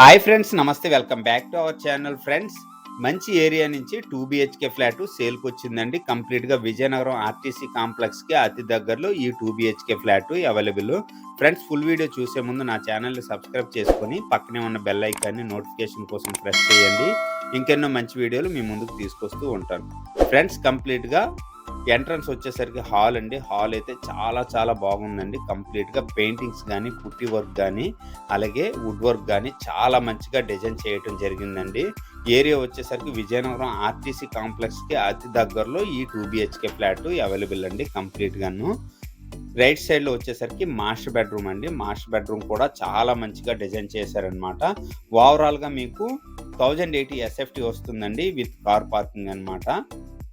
Hi friends నమస్తే welcome back to our channel friends మంచి area నుంచి టూ బిహెచ్కే ఫ్లాట్ సేల్కి వచ్చిందండి. కంప్లీట్గా విజయనగరం ఆర్టీసీ కాంప్లెక్స్కి అతి దగ్గరలో ఈ two BHK flat available friends full video చూసే ముందు నా ఛానల్ని సబ్స్క్రైబ్ చేసుకొని పక్కనే ఉన్న బెల్ ఐకాన్ని నోటిఫికేషన్ కోసం ప్రెస్ చేయండి. ఇంకెన్నో మంచి వీడియోలు మీ ముందుకు తీసుకొస్తూ ఉంటాను. ఫ్రెండ్స్ కంప్లీట్గా ఎంట్రన్స్ వచ్చేసరికి హాల్ అండి. హాల్ అయితే చాలా చాలా బాగుందండి. కంప్లీట్గా పెయింటింగ్స్ కానీ పుట్టి వర్క్ కానీ అలాగే వుడ్ వర్క్ కానీ చాలా మంచిగా డిజైన్ చేయటం జరిగిందండి. ఏరియా వచ్చేసరికి విజయనగరం ఆర్టీసీ కాంప్లెక్స్కి అతి దగ్గరలో ఈ టూ బిహెచ్కే ఫ్లాట్ అవైలబుల్ అండి కంప్లీట్గాను. రైట్ సైడ్లో వచ్చేసరికి మాస్టర్ బెడ్రూమ్ అండి. మాస్టర్ బెడ్రూమ్ కూడా చాలా మంచిగా డిజైన్ చేశారనమాట ఓవరాల్గా మీకు థౌజండ్ ఎయిటీ ఎస్ఎఫ్టీ వస్తుందండి విత్ కార్ పార్కింగ్ అనమాట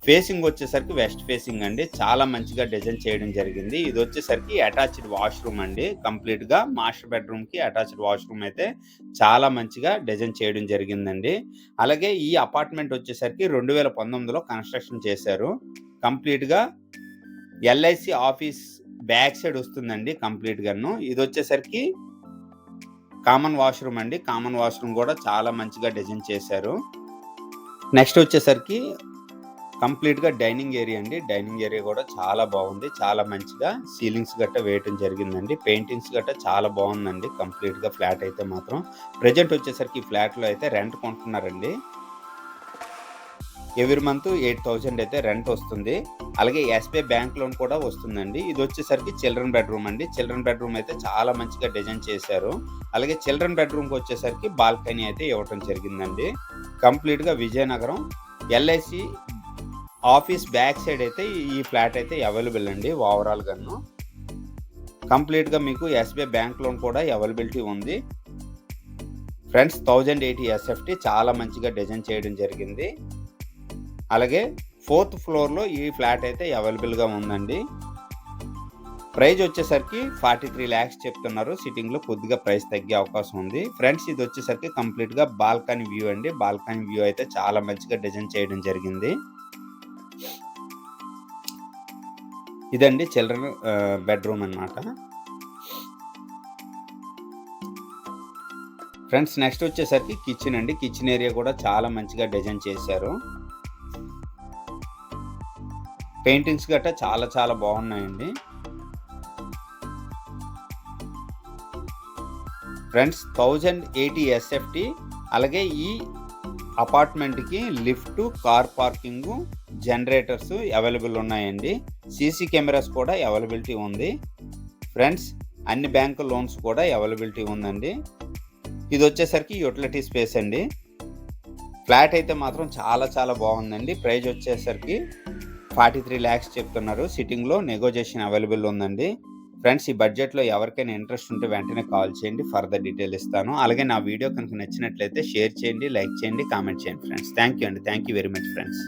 ఫేసింగ్ వచ్చేసరికి వెస్ట్ ఫేసింగ్ అండి. చాలా మంచిగా డిజైన్ చేయడం జరిగింది. ఇది వచ్చేసరికి అటాచ్డ్ వాష్రూమ్ అండి. కంప్లీట్గా మాస్టర్ బెడ్రూమ్కి అటాచ్డ్ వాష్రూమ్ అయితే చాలా మంచిగా డిజైన్ చేయడం జరిగిందండి. అలాగే ఈ అపార్ట్మెంట్ వచ్చేసరికి రెండు వేల పంతొమ్మిదిలో కన్స్ట్రక్షన్ చేశారు. కంప్లీట్గా ఎల్ఐసి ఆఫీస్ బ్యాక్ సైడ్ వస్తుందండి కంప్లీట్గాను ఇది వచ్చేసరికి కామన్ వాష్రూమ్ అండి. కామన్ వాష్రూమ్ కూడా చాలా మంచిగా డిజైన్ చేశారు. నెక్స్ట్ వచ్చేసరికి కంప్లీట్గా డైనింగ్ ఏరియా అండి. డైనింగ్ ఏరియా కూడా చాలా బాగుంది. చాలా మంచిగా సీలింగ్స్ గట్ట వేయటం జరిగిందండి. పెయింటింగ్స్ గట్ట చాలా బాగుందండి. కంప్లీట్గా ఫ్లాట్ అయితే మాత్రం. ప్రజెంట్ వచ్చేసరికి ఫ్లాట్లో అయితే రెంట్ కొంటున్నారండి. ఎవ్రీ మంత్ ఎయిట్ థౌజండ్ అయితే రెంట్ వస్తుంది. అలాగే ఎస్బీఐ బ్యాంక్ లోన్ కూడా వస్తుందండి. ఇది వచ్చేసరికి చిల్డ్రన్ బెడ్రూమ్ అండి. చిల్డ్రన్ బెడ్రూమ్ అయితే చాలా మంచిగా డిజైన్ చేశారు. అలాగే చిల్డ్రన్ బెడ్రూమ్కి వచ్చేసరికి బాల్కనీ అయితే ఇవ్వటం జరిగిందండి. కంప్లీట్గా Vizianagaram LIC office back side అయితే ఈ ఫ్లాట్ అయితే అవైలబుల్ అండి ఓవరాల్ గాను. కంప్లీట్గా మీకు ఎస్బీఐ బ్యాంక్ లోన్ కూడా అవైలబిలిటీ ఉంది. ఫ్రెండ్స్ థౌజండ్ ఎయిటీ ఎస్ఎఫ్టీ చాలా మంచిగా డిజైన్ చేయడం జరిగింది. అలాగే ఫోర్త్ ఫ్లోర్లో ఈ ఫ్లాట్ అయితే అవైలబుల్గా ఉందండి. ప్రైజ్ వచ్చేసరికి ఫార్టీ త్రీ ల్యాక్స్ చెప్తున్నారు సిట్టింగ్లో కొద్దిగా ప్రైస్ తగ్గే అవకాశం ఉంది. ఫ్రెండ్స్ ఇది వచ్చేసరికి కంప్లీట్గా బాల్కనీ వ్యూ అండి. బాల్కనీ వ్యూ అయితే చాలా మంచిగా డిజైన్ చేయడం జరిగింది. ఇదండి చిల్డ్రన్ బెడ్రూమ్ అన్నమాట. ఫ్రెండ్స్ నెక్స్ట్ వచ్చేసరికి కిచెన్ అండి. కిచెన్ ఏరియా కూడా చాలా మంచిగా డిజైన్ చేశారు. పెయింటింగ్స్ గట్రా చాలా చాలా బాగున్నాయండి. ఫ్రెండ్స్ థౌజండ్ ఎయిటీ ఎస్ఎఫ్టీ అలాగే ఈ అపార్ట్మెంట్కి lift car parking generators available ఉన్నాయండి. సీసీ కెమెరాస్ కూడా అవైలబిలిటీ ఉంది. ఫ్రెండ్స్ అన్ని బ్యాంకు లోన్స్ కూడా అవైలబిలిటీ ఉందండి. ఇది వచ్చేసరికి యూటిలిటీ స్పేస్ అండి. ఫ్లాట్ అయితే మాత్రం చాలా చాలా బాగుందండి. ప్రైజ్ వచ్చేసరికి ఫార్టీ త్రీ ల్యాక్స్ చెప్తున్నారు. సిట్టింగ్లో నెగోజియేషన్ అవైలబుల్ ఉందండి. ఫ్రెండ్స్ ఈ బడ్జెట్లో ఎవరికైనా ఇంట్రెస్ట్ ఉంటే వెంటనే కాల్ చేయండి. ఫర్దర్ డీటెయిల్ ఇస్తాను. అలాగే నా వీడియో కనుక నచ్చినట్లయితే షేర్ చేయండి లైక్ చేయండి కామెంట్ చేయండి ఫ్రెండ్స్. థ్యాంక్ యూ అండి. Thank you very much friends.